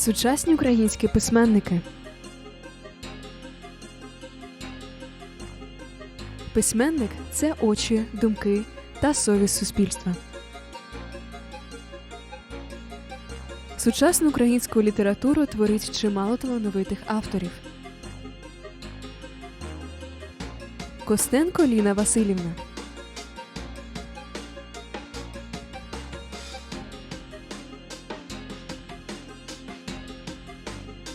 Сучасні українські письменники. Письменник це очі, думки та совість суспільства. Сучасну українську літературу творить чимало талановитих авторів. Костенко Ліна Васильівна.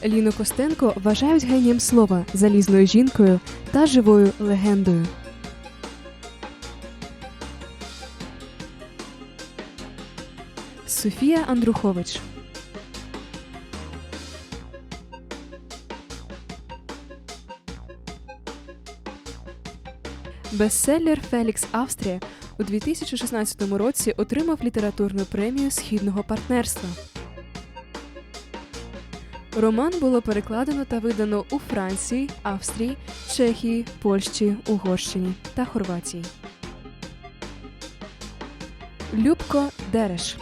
Ліну Костенко вважають генієм слова, залізною жінкою та живою легендою. Софія Андрухович. Бестселлер Фелікс Австрія у 2016 році отримав літературну премію Східного партнерства. Роман було перекладено та видано у Франції, Австрії, Чехії, Польщі, Угорщині та Хорватії. Любко Дереш.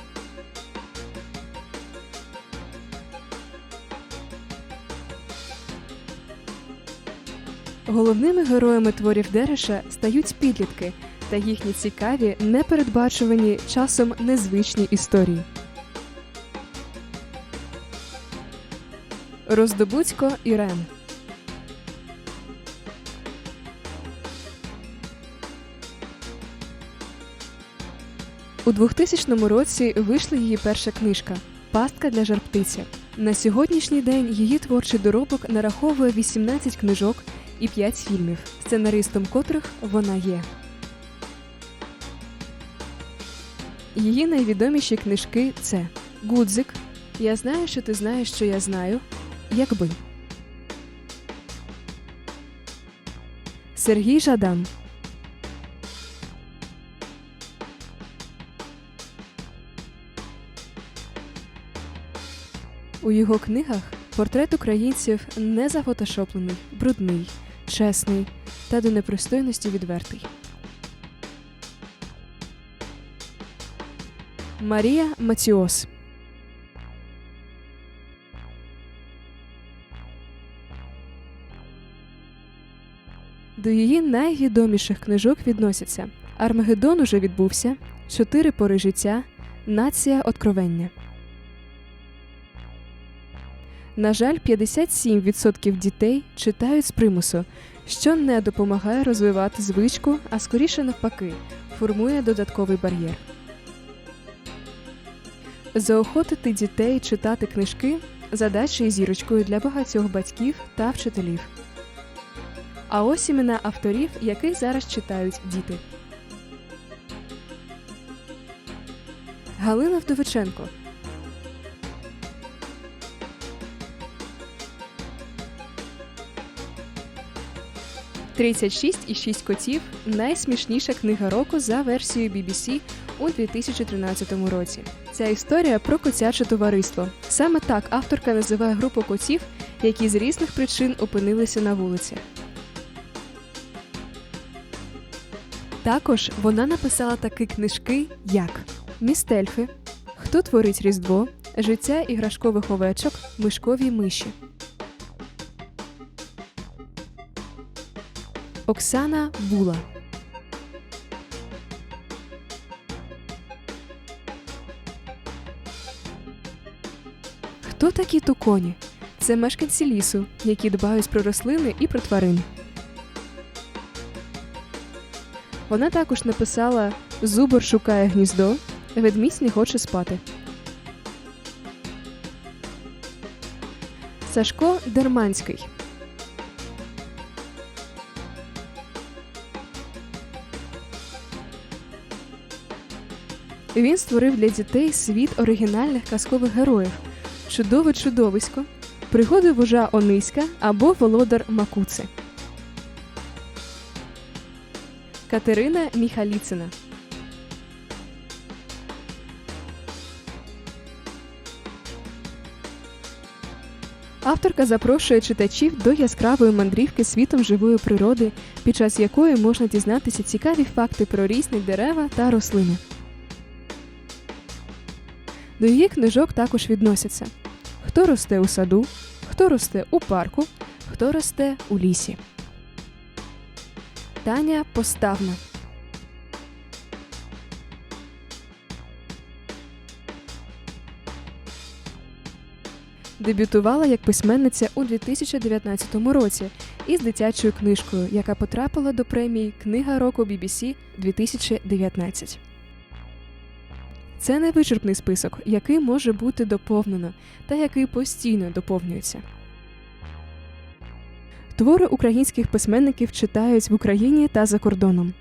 Головними героями творів Дереша стають підлітки та їхні цікаві, непередбачувані часом незвичні історії. Роздобудько Ірен. У 2000 році вийшла її перша книжка Пастка для жарптиці. На сьогоднішній день її творчий доробок нараховує 18 книжок і 5 фільмів, сценаристом котрих вона є. Її найвідоміші книжки це Гудзик. Я знаю, що ти знаєш, що я знаю. Якби. Сергій Жадан. У його книгах портрет українців не зафотошоплений, брудний, чесний та до непристойності відвертий. Марія Маціос. До її найвідоміших книжок відносяться Армагеддон уже відбувся, Чотири пори життя, Нація откровення. На жаль, 57% дітей читають з примусу, що не допомагає розвивати звичку, а скоріше навпаки, формує додатковий бар'єр. Заохотити дітей читати книжки задача і зірочкою для багатьох батьків та вчителів. А ось імена авторів, яких зараз читають діти. Галина Вдовиченко. «36 і 6 котів найсмішніша книга року за версією BBC у 2013 році. Ця історія про котяче товариство. Саме так авторка називає групу котів, які з різних причин опинилися на вулиці. Також вона написала такі книжки, як Містельфи, Хто творить Різдво, Життя іграшкових овечок, Мишкові миші. Оксана Була. Хто такі туконі? Це мешканці лісу, які дбають про рослини і про тварин. Вона також написала Зубор шукає гніздо, ведмідь не хоче спати. Сашко Дерманський. Він створив для дітей світ оригінальних казкових героїв Чудове чудовисько, Пригоди вожа Ониська або Володар Макуци. Катерина Міхаліцина. Авторка запрошує читачів до яскравої мандрівки світом живої природи, під час якої можна дізнатися цікаві факти про різні дерева та рослини. До її книжок також відносяться Хто росте у саду, хто росте у парку, хто росте у лісі. Таня Поставна. Дебютувала як письменниця у 2019 році із дитячою книжкою, яка потрапила до премії Книга року BBC 2019. Це не вичерпний список, який може бути доповнено та який постійно доповнюється. Твори українських письменників читають в Україні та за кордоном.